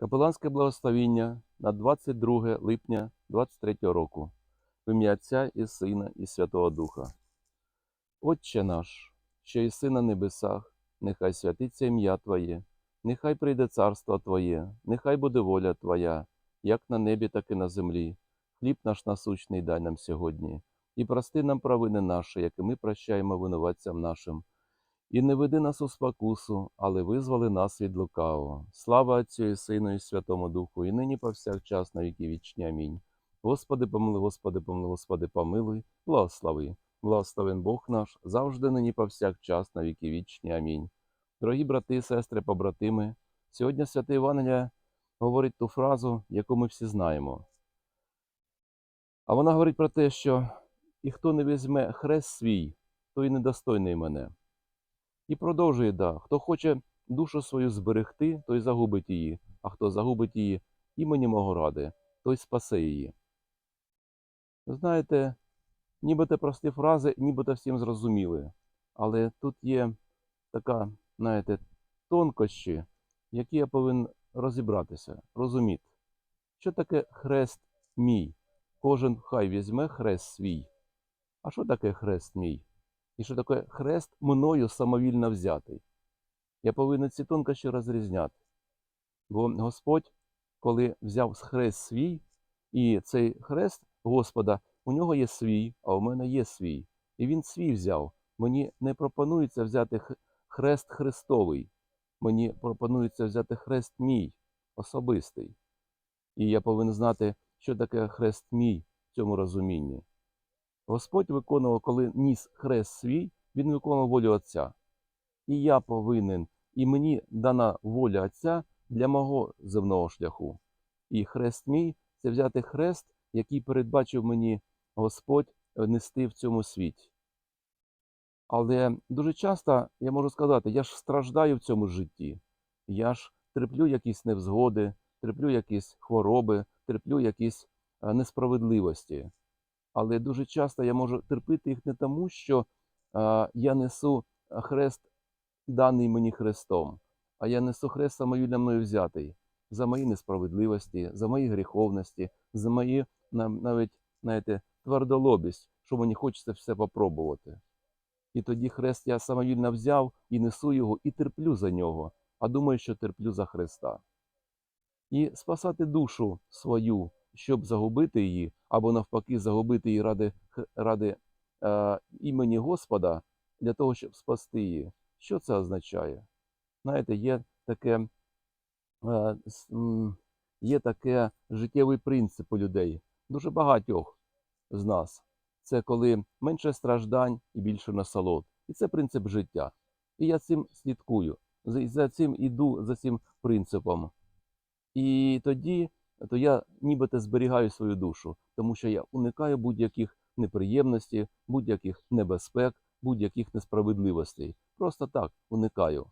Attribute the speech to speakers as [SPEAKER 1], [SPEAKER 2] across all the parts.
[SPEAKER 1] Капеланське благословіння на 22 липня 23 року. В ім'я Отця і Сина, і Святого Духа. Отче наш, що єси на небесах, нехай святиться ім'я Твоє, нехай прийде царство Твоє, нехай буде воля Твоя, як на небі, так і на землі. Хліб наш насущний дай нам сьогодні, і прости нам провини наші, як і ми прощаємо винуватцям нашим. І не веди нас у спокусу, але визволи нас від лукавого. Слава Отцю і Сину, і Святому Духу, і нині повсякчас на віки вічні. Амінь. Господи, помилуй, Господи, помилуй, Господи, помилуй, благослови. Благословен Бог наш, завжди нині повсякчас на віки вічні. Амінь. Дорогі брати сестри, побратими, сьогодні святе Євангелія говорить ту фразу, яку ми всі знаємо. А вона говорить про те, що і хто не візьме хрест свій, той недостойний мене. І продовжує, да, хто хоче душу свою зберегти, той загубить її, а хто загубить її імені мого ради, той спасе її. Знаєте, нібито прості фрази, нібито всім зрозуміли, але тут є така, знаєте, тонкощі, які я повинен розібратися, розуміти, що таке хрест мій. Кожен хай візьме хрест свій. А що таке хрест мій? І що таке хрест мною самовільно взятий. Я повинен ці тонкощі розрізняти. Бо Господь, коли взяв хрест свій, і цей хрест Господа, у нього є свій, а у мене є свій. І він свій взяв. Мені не пропонується взяти хрест Христовий. Мені пропонується взяти хрест мій, особистий. І я повинен знати, що таке хрест мій в цьому розумінні. Господь виконував, коли ніс хрест свій, він виконував волю Отця. І я повинен, і мені дана воля Отця для мого земного шляху. І хрест мій це взяти хрест, який передбачив мені Господь е, нести в цьому світі. Але дуже часто я можу сказати, я ж страждаю в цьому житті, я ж терплю якісь невзгоди, терплю якісь хвороби, терплю якісь е, несправедливості. Але дуже часто я можу терпіти їх не тому, що е, я несу хрест, даний мені Христом, а я несу хрест самовільно мною взятий за мої несправедливості, за мої гріховності, за мої навіть, знаєте, твердолобість, що мені хочеться все попробувати. І тоді хрест я самовільно взяв і несу його, і терплю за нього, а думаю, що терплю за Христа. І спасати душу свою, щоб загубити її, або навпаки, загубити її ради, ради е, імені Господа, для того, щоб спасти її. Що це означає? Знаєте, є таке, е, є таке життєвий принцип у людей, дуже багатьох з нас. Це коли менше страждань і більше насолод. І це принцип життя. І я цим слідкую. За, цим іду, за цим принципом. І тоді то я нібито зберігаю свою душу, тому що я уникаю будь-яких неприємностей, будь-яких небезпек, будь-яких несправедливостей. Просто так уникаю,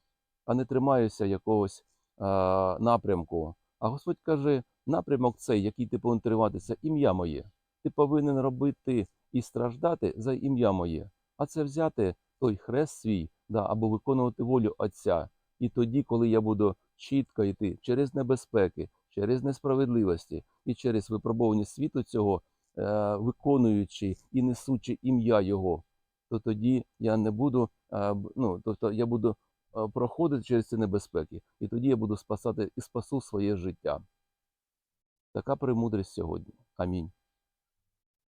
[SPEAKER 1] а не тримаюся якогось а, напрямку. А Господь каже: напрямок цей, який ти повинен триматися, ім'я моє. Ти повинен робити і страждати за ім'я моє, а це взяти той хрест свій, да, або виконувати волю Отця. І тоді, коли я буду чітко йти через небезпеки, через несправедливості і через випробування світу цього, е, виконуючи і несучи ім'я Його, то тоді я не буду, е, ну, тобто я буду е, проходити через ці небезпеки, і тоді я буду спасати і спасу своє життя. Така премудрість сьогодні. Амінь.